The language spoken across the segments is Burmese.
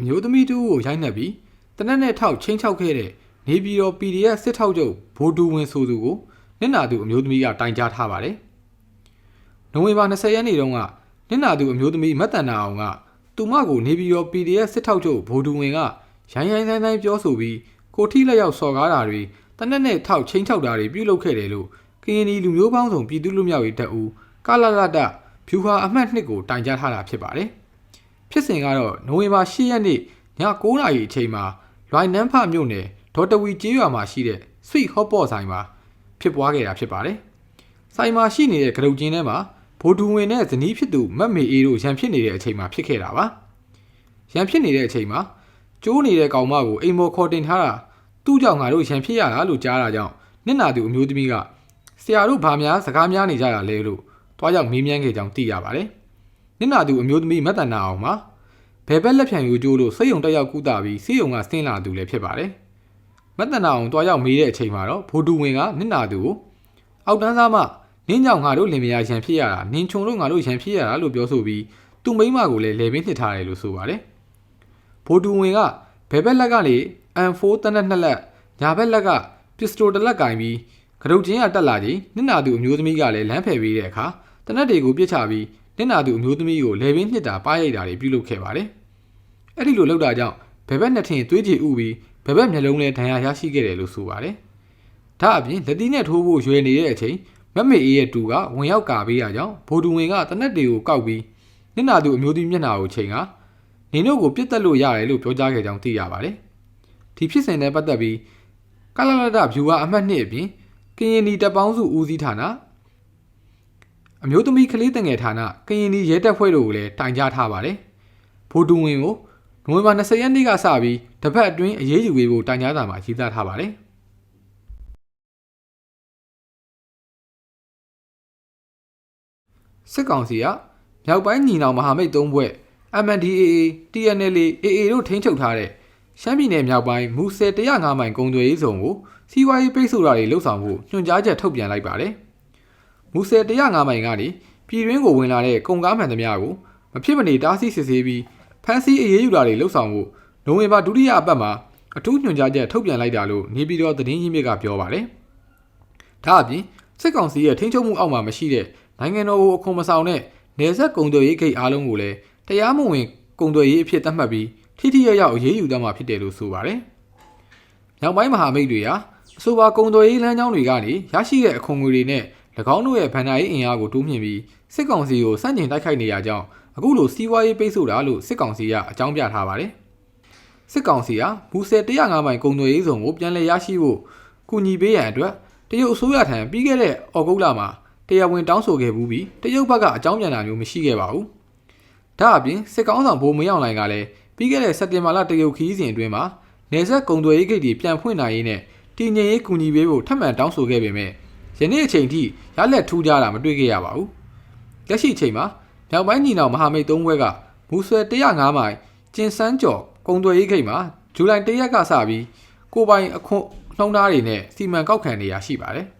အမျိုးသမီးတူကိုရိုက်နှက်ပြီးတနက်နဲ့ထောက်ချင်းချောက်ခဲ့တဲ့နေပြည်တော် PDF စစ်ထောက်ချုပ်ဗိုလ်တူဝင်ဆိုသူကိုနင့်နာသူအမျိုးသမီးကတိုင်ကြားထားပါတယ်။နိုဝင်ဘာ20ရက်နေ့တုန်းကနင့်နာသူအမျိုးသမီးမတ်တန်နာအောင်ကသူမကိုနေပြည်တော် PDF စစ်ထောက်ချုပ်ဗိုလ်တူဝင်ကရိုင်းရိုင်းဆိုင်ဆိုင်ပြောဆိုပြီးကိုထိလက်ရောက်စော်ကားတာတွေတနက်နဲ့ထောက်ချင်းချောက်တာတွေပြုလုပ်ခဲ့တယ်လို့ကရင်ပြည်လူမျိုးပေါင်းစုံပြည်သူ့လူမျိုးရေးတပ်ဦးကလလတဖြူဟာအမှတ်2ကိုတိုင်ကြားထားတာဖြစ်ပါတယ်။ ဖြစ်စဉ်ကတော့နိုဝင်ဘာ10ရက်နေ့ည9:00နာရီအချိန်မှာလွိုင်နန်းဖမြို့နယ်ဒေါ်တဝီကျေးရွာမှာရှိတဲ့ Sweet Hot Pot ဆိုင်မှာဖြစ်ပွားခဲ့တာဖြစ်ပါတယ်။ဆိုင်မှာရှိနေတဲ့ကရုတ်ကျင်းထဲမှာဗိုလ်ဒူဝင်နဲ့ဇနီးဖြစ်သူမတ်မေအေးတို့ရန်ဖြစ်နေတဲ့အချိန်မှာဖြစ်ခဲ့တာပါ။ရန်ဖြစ်နေတဲ့အချိန်မှာကျိုးနေတဲ့ကောင်မကိုအိမ်မော်ခေါ်တင်ထားတာသူ့ကြောင့်ငါတို့ရန်ဖြစ်ရတာလို့ကြားတာကြောင့်နင့်နာသူအမျိုးသမီးကဆရာတို့ဘာများစကားများနေကြတာလဲလို့တွားရောက်မေးမြန်းခဲ့ကြောင်းသိရပါတယ်။ နင့်နာသူအမျိုးသမီးမတ်တန်နာအောင်မှာဘယ်ဘက်လက်ဖြံယူကျိုးလို့စိတ်ယုံတက်ရောက်ကူတာပြီးစိတ်ယုံကဆင်းလာသူလည်းဖြစ်ပါတယ်။မတ်တန်နာအောင်တွားရောက်မေးတဲ့အချိန်မှာတော့ဘိုဒူဝင်ကနင့်နာသူကိုအောက်တန်းသားမှနင်းကြောင့်ငါတို့လင်မယားရန်ဖြစ်ရတာနင်းချုံလို့ငါတို့ရန်ဖြစ်ရတာလို့ပြောဆိုပြီးသူ့မိန်းမကိုလည်းလေပင်းနှစ်ထားတယ်လို့ဆိုပါတယ်။ဘိုဒူဝင်ကဘယ်ဘက်လက်ကနေ M4 တနက်နှစ်လက်ညာဘက်လက်ကပစ္စတိုတစ်လက်ကင်ပြီးကရုတ်ချင်းကတက်လာချိန်နင့်နာသူအမျိုးသမီးကလည်းလမ်းဖယ်ပေးတဲ့အခါတနက်တွေကိုပြစ်ချပြီး နင့်နာသူအမျိုးသမီးကိုလေပင်းနှစ်တာပါရိုက်တာတွေပြုလုပ်ခဲ့ပါတယ်။အဲ့ဒီလိုလုပ်တာကြောင့်ဘယ်ဘက်နှစ်ထင်သွေးကြည်ဥပြီးဘယ်ဘက်မျက်လုံးလဲဒဏ်ရာရရှိခဲ့တယ်လို့ဆိုပါတယ်။ဒါအပြင်လက်သီးနဲ့ထိုးဖို့ရွယ်နေတဲ့အချိန်မက်မေအေးရဲ့တူကဝင်ရောက်ကာပေးရကြောင်းဗိုလ်တူဝင်ကတနက်တွေကိုကောက်ပြီးနင့်နာသူအမျိုးသမီးမျက်နှာကိုချိန်ကနင်တို့ကိုပြစ်တက်လို့ရတယ်လို့ပြောကြားခဲ့ကြောင်းသိရပါတယ်။ဒီဖြစ်စဉ်နဲ့ပတ်သက်ပြီးကလလဒဗျူဟာအမှတ်2အပြင်ကရင်နီတပ်ပေါင်းစုဦးစီးဌာန အမျိုးသမီးကလေးတငယ်ဌာနကရင်နီရဲတပ်ဖွဲ့တို့ကိုလည်းတိုင်ကြားထားပါတယ်။ဗိုလ်တူဝင်ကိုနိုဝင်ဘာ20ရက်နေ့ကစပြီးတပတ်အတွင်းအရေးယူပေးဖို့တိုင်ကြားစာမှာရေးသားထားပါတယ်။စစ်ကောင်စီကမြောက်ပိုင်းညီနောင်မဟာမိတ်၃ဘွဲ့ MNDAA TNLA AA တို့ထိန်းချုပ်ထားတဲ့ရှမ်းပြည်နယ်မြောက်ပိုင်းမူဆယ်105မိုင်ကုန်းသွယ်ရေးဇုံကိုစီးပွားရေးပိတ်ဆို့တာတွေလှုပ်ဆောင်ဖို့ညွှန်ကြားချက်ထုတ်ပြန်လိုက်ပါတယ်။ မူဆယ်105မိုင်ကနေပြည်တွင်းကိုဝင်လာတဲ့ကုန်ကားမှန်သမျှကိုမဖြစ်မနေတားဆီးစစ်ဆေးပြီးဖမ်းဆီးအရေးယူတာတွေလှုပ်ဆောင်ဖို့နိုဝင်ဘာဒုတိယအပတ်မှာအထူးညွှန်ကြားချက်ထုတ်ပြန်လိုက်တာလို့နေပြည်တော်သတင်းရင်းမြစ်ကပြောပါတယ်။ဒါအပြင်စစ်ကောင်စီရဲ့ထိန်းချုပ်မှုအောက်မှာမရှိတဲ့နိုင်ငံတော်ကိုအခွန်မဆောင်တဲ့နေဆက်ကုံသွယ်ရေးဂိတ်အားလုံးကိုလည်းတရားမဝင်ကုံသွယ်ရေးအဖြစ်သတ်မှတ်ပြီးထိထိရောက်ရောက်အရေးယူသွားမှာဖြစ်တယ်လို့ဆိုပါတယ်။နောက်ပိုင်းမဟာမိတ်တွေဟာအဆိုပါကုံသွယ်ရေးလမ်းကြောင်းတွေကနေရရှိတဲ့အခွန်ငွေတွေနဲ့၎ င်းတို့ရဲ့ဗန်နာရေးအင်အားကိုတိုးမြှင့်ပြီးစစ်ကောင်စီကိုစန့်ကျင်တိုက်ခိုက်နေရကြောင်းအခုလိုစီးပွားရေးပိတ်ဆို့တာလို့စစ်ကောင်စီကအကြောင်းပြထားပါတယ်။စစ်ကောင်စီဟာမူဆယ်105မိုင်ကုံသွယ်ရေးဆောင်ကိုပြန်လည်ရရှိဖို့ကူညီပေးရန်အတွက်တရုတ်အစိုးရထံပြီးခဲ့တဲ့ဩဂုတ်လမှာတရားဝင်တောင်းဆိုခဲ့မှုပြီးတရုတ်ဘက်ကအကြောင်းပြန်တာမျိုးမရှိခဲ့ပါဘူး။ဒါအပြင်စစ်ကောင်ဆောင်ဘိုးမရောက်နိုင်ကလည်းပြီးခဲ့တဲ့စက်တင်ဘာလတရုတ်ခီးစဉ်အတွင်းမှာနေဆက်ကုံသွယ်ရေးဂိတ်တွေပြန်ဖွင့်နိုင်ရေးနဲ့တည်ငြိမ်ရေးကူညီပေးဖို့ထပ်မံတောင်းဆိုခဲ့ပေမဲ့ ယနေ့အချိန်ထိရလက်ထူးကြတာမတွေ့ခဲ့ရပါဘူး။လက်ရှိအချိန်မှာမြောက်ပိုင်းညီနောင်မဟာမိတ်၃ဘွဲကမူဆွဲ105မိုင်ကျင်စန်းကျော်ကုံသွယ်ရေးဂိတ်မှာဇူလိုင်၁ရက်ကစပြီးကိုပိုင်အခွန်နှုံးသားတွေနဲ့စီမံကောက်ခံနေရရှိပါတယ်။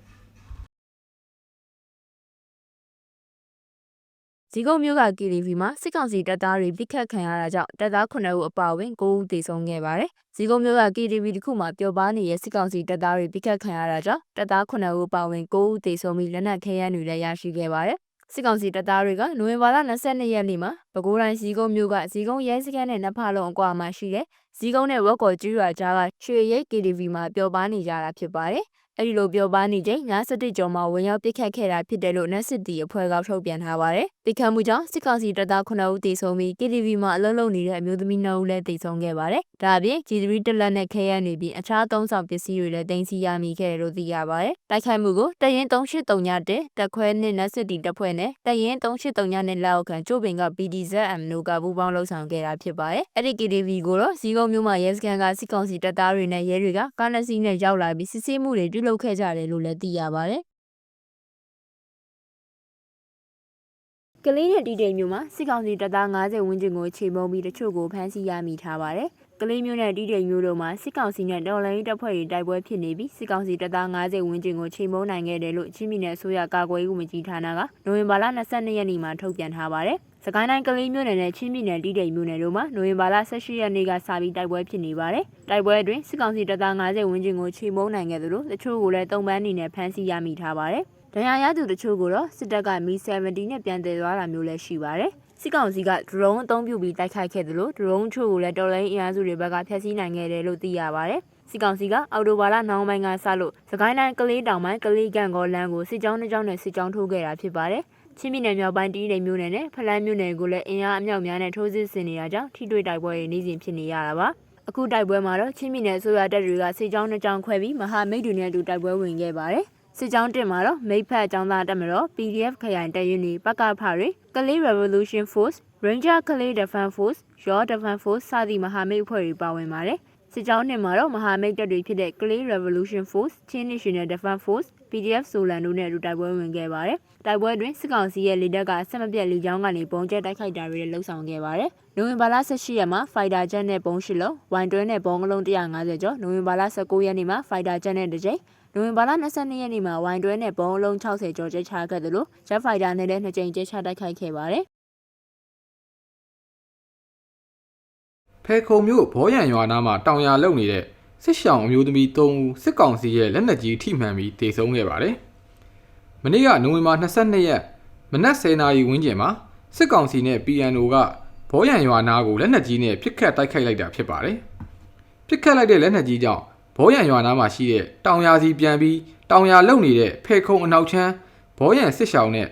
ဇီကုံမျိုးက KTV မှာစစ်ကောင်စီတပ်သားတွေပြစ်ခတ်ခံရတာကြောင့်တပ်သား9ဦးအပါအဝင်9ဦးသေဆုံးခဲ့ပါတယ်။ဇီကုံမျိုးက KTV တစ်ခုမှာပျော်ပါနေတဲ့စစ်ကောင်စီတပ်သားတွေပြစ်ခတ်ခံရတာကြောင့်တပ်သား9ဦးအပါအဝင်9ဦးသေဆုံးပြီးလက်နက်ခဲယမ်းတွေလည်းရရှိခဲ့ပါတယ်။စစ်ကောင်စီတပ်သားတွေကနိုဝင်ဘာလ22ရက်နေ့မှာပဲခူးတိုင်းဇီကုံမျိုးကဇီကုံရဲစခန်းနဲ့နဖားလုံးအကွာမှာရှိတဲ့ဇီကုံနဲ့ဝက်ကော်ကျူးရွာကြားကရွှေရိတ် KTV မှာပျော်ပါနေကြတာဖြစ်ပါတယ်။ အဲ့ဒီလိုပြောပါနေချိန်97ကျော်မှာဝင်ရောက်ပစ်ခတ်ခဲ့တာဖြစ်တယ်လို့နက်စစ်တီအဖွဲ့ကထုတ်ပြန်ထားပါတယ်။ပစ်ခတ်မှုကြောင့်စစ်ကောင်စီတပ်သား9ဦးသေဆုံးပြီး KTV မှာအလုံးလုံးနေတဲ့အမျိုးသမီး2ဦးလည်းသေဆုံးခဲ့ပါတယ်။ဒါအပြင် G3 တက်လက်နဲ့ခဲရန်နေပြီးအခြားသုံးဆောင်ပစ္စည်းတွေလည်းတင်စီရမိခဲ့တယ်လို့သိရပါတယ်။တိုက်ခိုက်မှုကိုတရင်3839တက်တက်ခွဲနဲ့နက်စစ်တီတပ်ဖွဲ့နဲ့တရင်3839နဲ့လက်အောက်ခံကျိုးပင်က BDZM တို့ကပူးပေါင်းလှုပ်ဆောင်ခဲ့တာဖြစ်ပါတယ်။အဲ့ဒီ KTV ကိုတော့ဇီကုံမြို့မှာရဲစခန်းကစစ်ကောင်စီတပ်သားတွေနဲ့ရဲတွေကကားနစီနဲ့ရောက်လာပြီးစစ်ဆေးမှုတွေပြုလုပ်ခဲ့ကြတယ်လို့လည်းသိရပါတယ်ကလေးနဲ့တီတိမ်မျိုးမှာစစ်ကောင်စီတပ်သား90ဝန်းကျင်ကိုချိန်ပုံပြီးတချို့ကိုဖမ်းဆီးရမိထားပါတယ်။ကလေးမျိုးနဲ့တီတိမ်မျိုးတို့မှာစစ်ကောင်စီနဲ့တော်လိုင်းတပ်ဖွဲ့တွေတိုက်ပွဲဖြစ်နေပြီးစစ်ကောင်စီတပ်သား90ဝန်းကျင်ကိုချိန်ပုံနိုင်ခဲ့တယ်လို့ချင်းပြည်နယ်အစိုးရကာကွယ်ရေးဦးမကြီးဌာနကနိုဝင်ဘာလ22ရက်နေ့မှာထုတ်ပြန်ထားပါတယ်။ စကိုင်းတိုင်းကလေးမြို့နယ်နဲ့ချင်းပြည်နယ်တီးတိမ်မြို့နယ်တို့မှာနိုဝင်ဘာလ18ရက်နေ့ကစပြီးတိုက်ပွဲဖြစ်နေပါတယ်။တိုက်ပွဲအတွင်းစစ်ကောင်စီတပ်သား90ဝန်းကျင်ကိုချေမှုန်းနိုင်ခဲ့သလိုတချို့ကိုလည်းတုံပန်းအနေနဲ့ဖမ်းဆီးရမိထားပါတယ်။ဒဏ်ရာရသူတချို့ကိုတော့စစ်တပ်ကမီ70နဲ့ပြန်တည်သွားတာမျိုးလည်းရှိပါတယ်။စစ်ကောင်စီကဒရုန်းအသုံးပြုပြီးတိုက်ခိုက်ခဲ့သလိုဒရုန်းချို့ကိုလည်းတော်လိုင်းအင်အားစုတွေဘက်ကဖျက်ဆီးနိုင်ခဲ့တယ်လို့သိရပါတယ်။စစ်ကောင်စီကအော်တိုဘာလနှောင်းပိုင်းကစလို့စကိုင်းတိုင်းကလေးတောင်ပိုင်းကလေးကန်ကောလန်းကိုစစ်ကြောင်းတစ်ကြောင်းနဲ့စစ်ကြောင်းထိုးခဲ့တာဖြစ်ပါတယ်။ ချင်းပြည်နယ်မြောက်ပိုင်းတီးတိမ်မြို့နယ်နဲ့ဖလန်းမြို့နယ်ကိုလည်းအင်အားအမြောက်များနဲ့ထိုးစစ်ဆင်နေတာကြောင့်ထိတွေ့တိုက်ပွဲတွေနေ့စဉ်ဖြစ်နေရတာပါ။အခုတိုက်ပွဲမှာတော့ချင်းပြည်နယ်အစိုးရတပ်တွေကစစ်ကြောင်းနှစ်ကြောင်းခွဲပြီးမဟာမိတ်တွေနဲ့အတူတိုက်ပွဲဝင်ခဲ့ပါတယ်။စစ်ကြောင်းတင်မှာတော့မိတ်ဖက်အကြောင်းသားတက်မတော် PDF ခရိုင်တပ်ရင်းတွေပကဖတွေကလေး Revolution Force Ranger ကလေး Defense Force ရော Defense Force စသည့်မဟာမိတ်အဖွဲ့တွေပါဝင်ပါတယ်။စစ်ကြောင်းတင်မှာတော့မဟာမိတ်တပ်တွေဖြစ်တဲ့ကလေး Revolution Force, Chin National Defense Force, PDF ဆိုလန်တို့နဲ့အတူတိုက်ပွဲဝင်ခဲ့ပါတယ်။တိုက်ပွဲတွင်စစ်ကောင်စီရဲ့လေတပ်ကဆက်မပြတ်လေကြောင်းကနေပုံကျဲတိုက်ခိုက်တာတွေလည်းလှုပ်ဆောင်ခဲ့ပါတယ်။နိုဝင်ဘာလ18ရက်မှာ Fighter Jet နဲ့ပုံရှိလုံး၊112နဲ့ပုံကလုံး150ကျော်၊နိုဝင်ဘာလ19ရက်နေ့မှာ Fighter Jet နဲ့တစ်ကြိမ်၊နိုဝင်ဘာလ22ရက်နေ့မှာ112နဲ့ပုံအလုံး60ကျော်ကျဲချခဲ့သလို Jet Fighter နဲ့လည်း2ကြိမ်ကျဲချတိုက်ခိုက်ခဲ့ပါတယ်။ဖဲခုံမြို့ဘောရံရွာနားမှာတောင်ယာလုံနေတဲ့ စစ်ရှောင်အမျိုးသမီး3ဦးစစ်ကောင်စီရဲ့လက်နက်ကြီးထိမှန်ပြီးတေဆုံးခဲ့ပါတယ်။မနေ့ကနိုဝင်ဘာ22ရက်မနက်10:00နာရီဝန်းကျင်မှာစစ်ကောင်စီနဲ့ PNO ကဘောရံရွာနားကိုလက်နက်ကြီးနဲ့ပစ်ခတ်တိုက်ခိုက်လိုက်တာဖြစ်ပါတယ်။ပစ်ခတ်လိုက်တဲ့လက်နက်ကြီးကြောင့်ဘောရံရွာနားမှာရှိတဲ့တောင်ယာစီပြန်ပြီးတောင်ယာလုံနေတဲ့ဖဲခုံအနောက်ချမ်းဘောရံစစ်ရှောင်နဲ့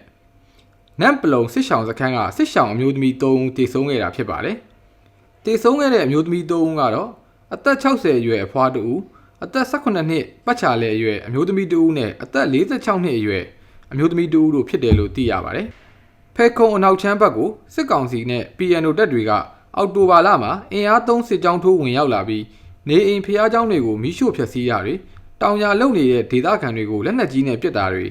နမ်ပလုံစစ်ရှောင်စခန်းကစစ်ရှောင်အမျိုးသမီး3ဦးတေဆုံးခဲ့တာဖြစ်ပါတယ်။တည်ဆုံးခဲ့တဲ့အမျိုးသမီး၃ဦးကတော့ အသက်60အရွယ်အဖွားတူဦးအသက်18နှစ်ပတ်ချာလဲအရွယ်အမျိုးသမီးတူဦးနဲ့အသက်46နှစ်အရွယ်အမျိုးသမီးတူဦးတို့ဖြစ်တယ်လို့သိရပါတယ်။ဖဲခုံအနောက်ချမ်းဘက်ကိုစစ်ကောင်စီနဲ့ PNO တပ်တွေကအောက်တိုဘာလမှာအင်အားသုံးစစ်ကြောင်းထိုးဝင်ရောက်လာပြီးနေအိမ်ဖျားเจ้าတွေကိုမိရှို့ဖျက်ဆီးတာတွေတောင်ယာလုံနေတဲ့ဒေသခံတွေကိုလက်နက်ကြီးနဲ့ပစ်တာတွေ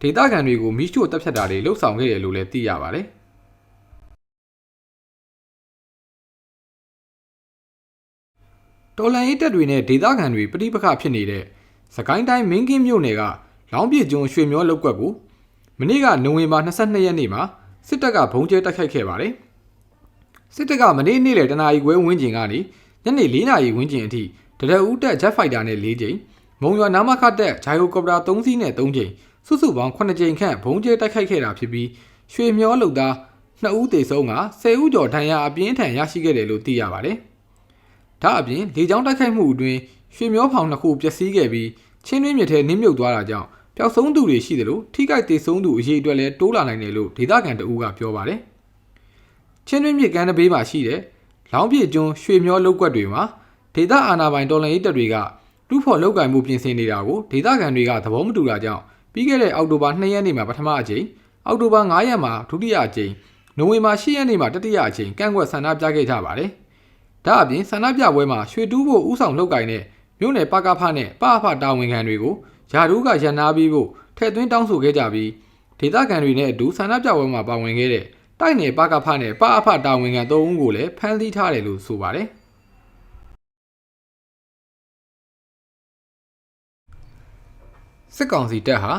ဒေသခံတွေကိုမိရှို့တပ်ဖြတ်တာတွေလှုပ်ဆောင်ခဲ့တယ်လို့လည်းသိရပါတယ်။ တော်လန်ရေးတပ်တွေနဲ့ဒေသခံတွေပြိပခဖြစ်နေတဲ့စကိုင်းတိုင်းမင်းကင်းမြို့နယ်ကလောင်းပြကျွန်းရွှေမျောလောက်ကွက်ကိုမနေ့ကနိုဝင်ဘာ22ရက်နေ့မှာစစ်တပ်ကဘုံကျဲတိုက်ခိုက်ခဲ့ပါတယ်။စစ်တပ်ကမနေ့နေ့လယ်တနာရီခွဲဝန်းကျင်ကနေညနေ4နာရီဝန်းကျင်အထိတရဦးတက်ဂျက်ဖိုက်တာနဲ့4ကြိမ်မုံရွာနာမခတက်ဂျိုင်ယိုကော်ပတာ3စီးနဲ့3ကြိမ်စုစုပေါင်း9ကြိမ်ခန့်ဘုံကျဲတိုက်ခိုက်ခဲ့တာဖြစ်ပြီးရွှေမျောလောက်သား2ဦးသေဆုံးက10ဦးကျော်ဒဏ်ရာအပြင်းထန်ရရှိခဲ့တယ်လို့သိရပါတယ်။ ဒါအပြင်လေကြောင်းတိုက်ခိုက်မှုအတွင်းရွှေမျောဖောင်နှစ်ခုပျက်စီးခဲ့ပြီးချင်းတွင်းမြစ်ထဲနင်းမြုပ်သွားတာကြောင့်ပျောက်ဆုံးသူတွေရှိတယ်လို့ထိခိုက်ဒေဆုံးသူအရေးအတွက်လည်းတိုးလာနိုင်တယ်လို့ဒေသခံတအူးကပြောပါတယ်။ချင်းတွင်းမြစ်ကမ်းတစ်ဘေးမှာရှိတဲ့လောင်းပြည့်ကျွန်းရွှေမျောလောက်ကွက်တွေမှာဒေသအာဏာပိုင်တော်လှန်ရေးတပ်တွေကတူးဖော်လောက်ကင်မှုပြင်ဆင်နေတာကိုဒေသခံတွေကသဘောမတူတာကြောင့်ပြီးခဲ့တဲ့အောက်တိုဘာ2ရက်နေ့မှာပထမအကြိမ်အောက်တိုဘာ9ရက်မှာဒုတိယအကြိမ်နိုဝင်ဘာ10ရက်နေ့မှာတတိယအကြိမ်ကန့်ကွက်ဆန္ဒပြခဲ့ကြပါတယ်။ ဒါအပြင်ဆန္ဒပြပွဲမှာရွှေတူးဖို့ဥဆောင်လုပ်ကိုင်တဲ့မြို့နယ်ပကဖနဲ့ပအဖတာဝန်ခံတွေကိုယာဒူးကရန်နာပြီးဖို့ထည့်သွင်းတောင်းဆိုခဲ့ကြပြီးဒေသခံတွေနဲ့အတူဆန္ဒပြပွဲမှာပါဝင်ခဲ့တဲ့တိုက်နယ်ပကဖနဲ့ပအဖတာဝန်ခံ၃ဦးကိုလည်းဖမ်းဆီးထားတယ်လို့ဆိုပါတယ်စစ်ကောင်စီတပ်ဟာ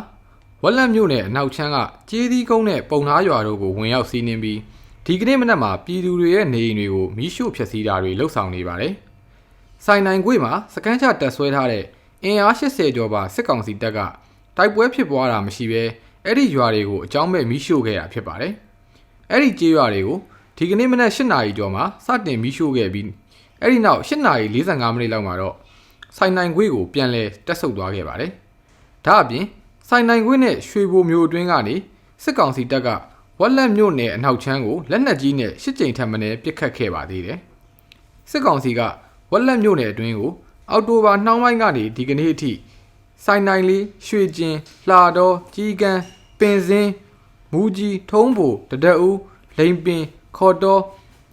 ဝက်လက်မြို့နယ်အနောက်ချမ်းကကျေးသီးကုန်းနဲ့ပုံသားရွာတို့ကိုဝင်ရောက်စီးနင်းပြီး ဒီကနေ့မနက်မှာပြည်သူတွေရဲ့နေအိမ်တွေကိုမီးရှို့ဖျက်ဆီးတာတွေလှုပ်ဆောင်နေပါတယ်။စိုင်နိုင်ကွေ့မှာစကန်းချတက်ဆွဲထားတဲ့အင်အား80ကျော်ပါစစ်ကောင်စီတပ်ကတိုက်ပွဲဖြစ်ပွားတာမရှိဘဲအဲ့ဒီရွာတွေကိုအကြောင်းမဲ့မီးရှို့ခဲ့တာဖြစ်ပါတယ်။အဲ့ဒီကျေးရွာတွေကိုဒီကနေ့မနက်8နာရီကျော်မှာစတင်မီးရှို့ခဲ့ပြီးအဲ့ဒီနောက်8နာရီ45မိနစ်လောက်မှာတော့စိုင်နိုင်ကွေ့ကိုပြန်လည်တက်ဆုပ်သွားခဲ့ပါတယ်။ဒါအပြင်စိုင်နိုင်ကွေ့နဲ့ရွှေဘိုမျိုးအတွင်းကနေစစ်ကောင်စီတပ်က ဝက်လက်မြို့နယ်အနောက်ချမ်းကိုလက်နက်ကြီးနဲ့ရှစ်ကြိမ်ထပ်မံပစ်ခတ်ခဲ့ပါသေးတယ်။စစ်ကောင်စီကဝက်လက်မြို့နယ်အတွင်းကိုအောက်တိုဘာနှောင်းပိုင်းကနေဒီကနေ့အထိစိုင်နိုင်လေးရွှေကျင်လှာတော်ကြီးကန်းပင်စင်းမူကြီးထုံးဖို့တဒက်ဦးလိန်ပင်ခေါ်တော်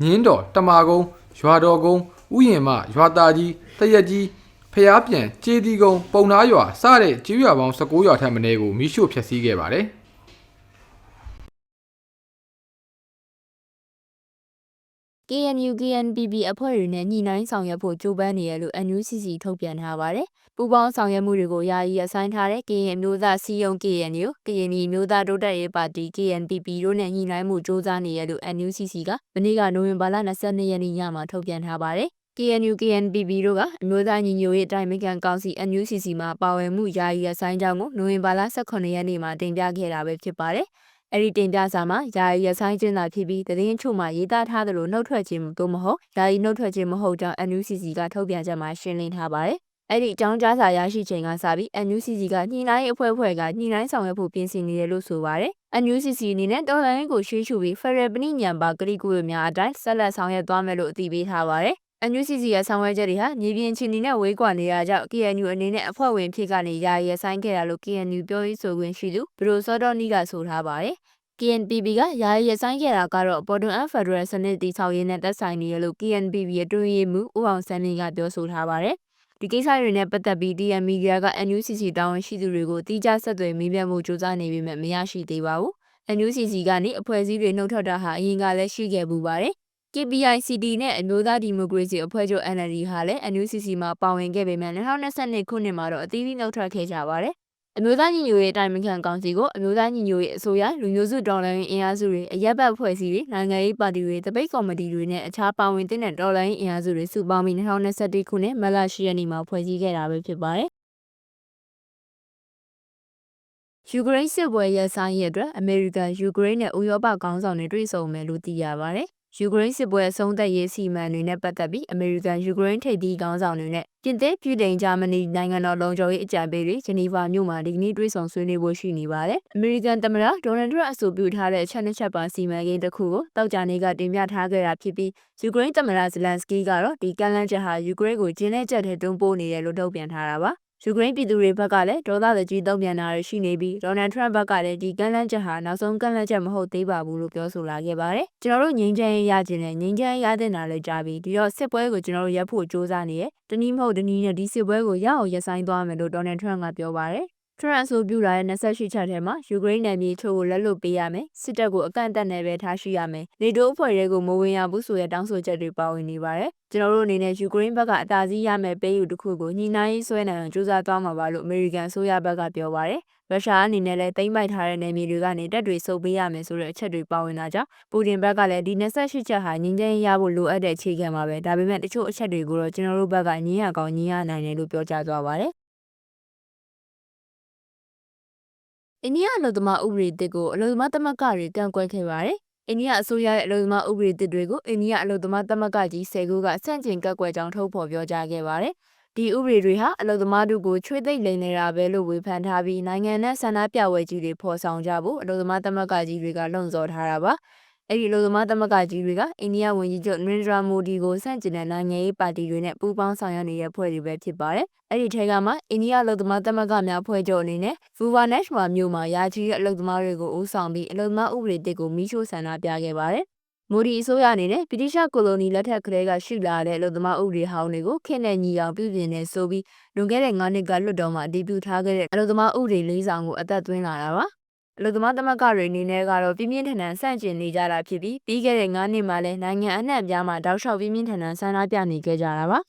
ညင်းတော်တမာကုန်းရွာတော်ကုန်းဥယျင်မရွာသားကြီးတရက်ကြီးဖျားပြန်ကျေးတီကုန်းပုံနာရွာစတဲ့ကျေးရွာပေါင်း19ရွာထပ်မံကိုမိရှို့ဖျက်ဆီးခဲ့ပါတယ်။ KNU KNPP အဖွဲ့တွေနဲ့ညှိနှိုင်းဆောင်ရွက်ဖို့ကြိုးပမ်းနေရလို့ NUCC ထုတ်ပြန်ထားပါတယ်။ပူးပေါင်းဆောင်ရွက်မှုတွေကိုယာယီအဆိုင်ထားတဲ့ KN အမျိုးသားစီယုံ KNU ကရင်ပြည်မျိုးသားတိုးတက်ရေးပါတီ KNPP တို့နဲ့ညှိနှိုင်းမှုစ조사နေရလို့ NUCC ကမနေ့ကနိုဝင်ဘာလ22ရက်နေ့ညမှာထုတ်ပြန်ထားပါတယ်။ KNU KNPP တို့ကအမျိုးသားညီညွတ်ရေးအတိုင်းအမြံကောင်စီ NUCC မှာပါဝင်မှုယာယီအဆိုင်ကြောင်းကိုနိုဝင်ဘာလ18ရက်နေ့မှာတင်ပြခဲ့တာပဲဖြစ်ပါတယ်။ အဲ့ဒီတင်ပြစာမှာယာယီရဆိုင်ခြင်းသာဖြစ်ပြီးတည်င်းချို့မှာရေးသားထားသလိုနှုတ်ထွက်ခြင်းတို့မဟုတ်ယာယီနှုတ်ထွက်ခြင်းမဟုတ်ကြောင်း NUCC ကထုတ်ပြန်ချက်မှာရှင်းလင်းထားပါတယ်။အဲ့ဒီအကြောင်းကြားစာရရှိချိန်ကစပြီး NUCC ကညှိနှိုင်းအဖွဲ့ဖွဲ့ကညှိနှိုင်းဆောင်ရွက်ဖို့ပြင်ဆင်နေတယ်လို့ဆိုပါတယ်။ NUCC အနေနဲ့တော်လိုင်းကိုရွှေ့ချူပြီး Federal ပဏိညာပါကတိကူရများအတိုင်းဆက်လက်ဆောင်ရွက်သွားမယ်လို့အသိပေးထားပါတယ်။ NUCC ရဲ့ဆောင်ရွက်ချက်တွေဟာမြေပြင်ချင်းနဲ့ဝေးကွာနေရကြောင့် KNU အနေနဲ့အဖွဲ့ဝင်ဖြစ်ကနေယာယီဆိုင်ခဲ့တာလို့ KNU ပြောရေးဆိုခွင့်ရှိသူဘရိုစောတော်နီကဆိုထားပါတယ်။ KNPB ကယာယီဆိုင်ခဲ့တာကတော့ပေါ်တွန်အဖက်ဒရယ်စနစ်တည်ဆောက်ရေးနဲ့သက်ဆိုင်နေရလို့ KNPB အတွင်းရေးမှူးဦးအောင်ဆန်းမြင့်ကပြောဆိုထားပါတယ်။ဒီကိစ္စတွေနဲ့ပတ်သက်ပြီး DM Media က NUCC တာဝန်ရှိသူတွေကိုတိကျဆက်သွယ်မေးမြန်းမှုစ조사နေပေမဲ့မရရှိသေးပါဘူး။ NUCC ကနေအဖွဲ့အစည်းတွေနှုတ်ထွက်တာဟာအရင်ကလည်းရှိခဲ့ပူပါတယ်။ KPICD နဲ့အမျိုးသားဒီမိုကရေစီအဖွဲ့ချုပ် NLD ဟာလည်း NUCC မှာပါဝင်ခဲ့ပေမဲ့2022ခုနှစ်မှာတော့အသီးသီးနှုတ်ထွက်ခဲ့ကြပါတယ်။အမျိုးသားညီညွတ်ရေးအတိုင်းအမြံကောင်စီကိုအမျိုးသားညီညွတ်ရေးအစိုးရလူမျိုးစုတော်လှန်ရေးအင်အားစုတွေအရက်ဘတ်ဖွဲ့စည်းတွေနိုင်ငံရေးပါတီတွေတပိတ်ကော်မတီတွေနဲ့အခြားပါဝင်တဲ့တော်လှန်ရေးအင်အားစုတွေစုပေါင်းပြီး2021ခုနှစ်မတ်လ10ရက်နေ့မှာဖွဲ့စည်းခဲ့တာပဲဖြစ်ပါတယ်။ယူကရိန်းစစ်ပွဲရပ်ဆိုင်းရေးအတွက်အမေရိကန်ယူကရိန်းနဲ့ဥရောပခေါင်းဆောင်တွေတွေ့ဆုံမယ်လို့သိရပါတယ်။ ယူကရိန်းစစ်ပွဲအဆုံးသတ်ရေးစီမံတွေနဲ့ပတ်သက်ပြီးအမေရိကန်ယူကရိန်းထိပ်သီးခေါင်းဆောင်တွေနဲ့ပြင်သစ်ပြည်ထိုင်ဂျာမနီနိုင်ငံတော်လုံခြုံရေးအကြံပေးတွေဂျနီဗာမြို့မှာဒီကနေ့တွေ့ဆုံဆွေးနွေးဖို့ရှိနေပါတယ်။အမေရိကန်သမ္မတဒေါ်နယ်ထရန့်အဆိုပြုထားတဲ့အချက်နှစ်ချက်ပါစီမံကိန်းတစ်ခုကိုတောက်ကြနေကတင်ပြထားခဲ့တာဖြစ်ပြီးယူကရိန်းသမ္မတဇလန်စကီကတော့ဒီကမ်းလှမ်းချက်ဟာယူကရိန်းကိုဂျင်းနဲ့ကြက်ထဲတွန်းပို့နေတယ်လို့ထုတ်ပြန်ထားတာပါ။ ယူကရိန်းပြည်သူတွေဘက်ကလည်းဒေါသတကြီးတုံ့ပြန်တာတွေရှိနေပြီးဒေါ်နယ်ထရန့်ဘက်ကလည်းဒီကန့်လန့်ချက်ဟာနောက်ဆုံးကန့်လန့်ချက်မဟုတ်သေးပါဘူးလို့ပြောဆိုလာခဲ့ပါတယ်။ကျွန်တော်တို့ငြိမ်းချမ်းရေးရခြင်းနဲ့ငြိမ်းချမ်းရေးရတဲ့နာလည်းကြားပြီးဒီတော့စစ်ပွဲကိုကျွန်တော်တို့ရပ်ဖို့စ조사နေရဲ့တနည်းမဟုတ်တနည်းနဲ့ဒီစစ်ပွဲကိုရအောင်ရပ်ဆိုင်းသွားမယ်လို့ဒေါ်နယ်ထရန့်ကပြောပါတယ် ထရန့်အဆိုပြုလာတဲ့28ချက်ထဲမှာယူကရိန်းနယ်မြေချို့ကိုလက်လွတ်ပေးရမယ်စစ်တပ်ကိုအကန့်အသတ်နဲ့ပဲထားရှိရမယ်နေတိုးအဖွဲ့တွေကိုမဝင်ရဘူးဆိုတဲ့တောင်းဆိုချက်တွေပါဝင်နေပါတယ်ကျွန်တော်တို့အနေနဲ့ယူကရိန်းဘက်ကအသာစီးရမယ်ပေးယူတစ်ခုကိုညှိနှိုင်းဆွဲနိုင်အောင်ကြိုးစားသွားမှာပါလို့အမေရိကန်အစိုးရဘက်ကပြောပါတယ်ရုရှားအနေနဲ့လည်းတိမ့်ပိုက်ထားတဲ့နယ်မြေတွေကနေတပ်တွေစုပ်ပေးရမယ်ဆိုတဲ့အချက်တွေပါဝင်တာကြောင့်ပူတင်ဘက်ကလည်းဒီ28ချက်ဟာငြင်းချမ်းရဖို့လိုအပ်တဲ့အခြေခံပါပဲဒါပေမဲ့တချို့အချက်တွေကိုတော့ကျွန်တော်တို့ဘက်ကညင်းရကောင်းညင်းရနိုင်တယ်လို့ပြောကြားသွားပါတယ် အိန္ဒိယအလုံသမားဥပဒေတစ်ကိုအလုံသမားသမဂ္ဂတွေကန့်ကွက်ခဲ့ပါတယ်။အိန္ဒိယအစိုးရရဲ့အလုံသမားဥပဒေတစ်တွေကိုအိန္ဒိယအလုံသမားသမဂ္ဂကြီး၁၀ခုကစန့်ကျင်ကန့်ကွက်ကြောင်းထုတ်ဖော်ပြောကြားခဲ့ပါတယ်။ဒီဥပဒေတွေဟာအလုံသမားတို့ကိုချွေသိမ့်လိမ်နေတာပဲလို့ဝေဖန်ထားပြီးနိုင်ငံနဲ့ဆန္ဒပြပွဲကြီးတွေဖော်ဆောင်ကြဖို့အလုံသမားသမဂ္ဂကြီးတွေကလှုံ့ဆော်ထားတာပါ။ အဲ့ဒီလူသမားသမဂ္ဂကြီးတွေကအိန္ဒိယဝန်ကြီးချုပ်နရင်ဒရာမိုဒီကိုဆန့်ကျင်တဲ့နိုင်ငံရေးပါတီတွေနဲ့ပူးပေါင်းဆောင်ရွက်နေတဲ့ဖွဲ့တွေပဲဖြစ်ပါတယ်။အဲ့ဒီထဲကမှအိန္ဒိယလူသမားသမဂ္ဂများဖွဲ့ချုပ်အနေနဲ့ဗူဗာနက်ရှ်မာမြို့မှာယာကြီးရဲ့အလုသမားတွေကိုဦးဆောင်ပြီးအလုသမားဥပဒေတစ်ကိုမိရှို့ဆန္ဒပြခဲ့ပါတယ်။မိုဒီအစိုးရအနေနဲ့ဗြိတိရှကိုလိုနီလက်ထက်ကလေးကရှိလာတဲ့အလုသမားဥပဒေဟောင်းတွေကိုခင့်နဲ့ညီအောင်ပြုပြင်နေဆိုပြီးလွန်ခဲ့တဲ့9နှစ်ကလွတ်တော်မှာအတည်ပြုထားခဲ့တဲ့အလုသမားဥပဒေလေးဆောင်ကိုအသက်သွင်းလာတာပါ အလုသမားသမဂ္ဂတွေအနေနဲ့ကတော့ပြင်းပြင်းထန်ထန်ဆန့်ကျင်နေကြတာဖြစ်ပြီးပြီးခဲ့တဲ့9နှစ်မှာလည်းနိုင်ငံအနှံ့အပြားမှာတောက်လျှောက်ပြင်းပြင်းထန်ထန်ဆန္ဒပြနေခဲ့ကြတာပါ